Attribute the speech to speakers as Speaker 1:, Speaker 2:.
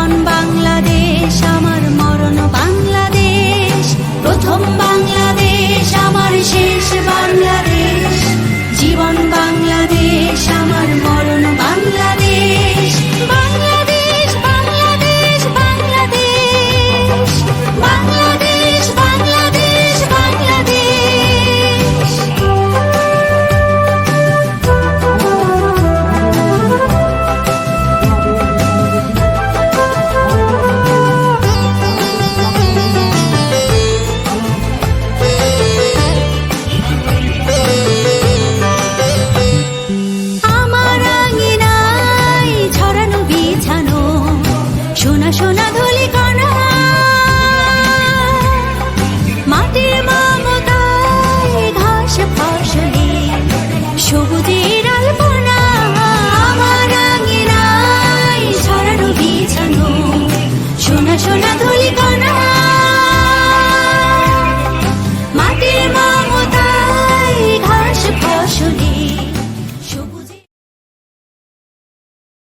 Speaker 1: জীবন বাংলাদেশ আমার মরণ বাংলাদেশ। প্রথম বাংলা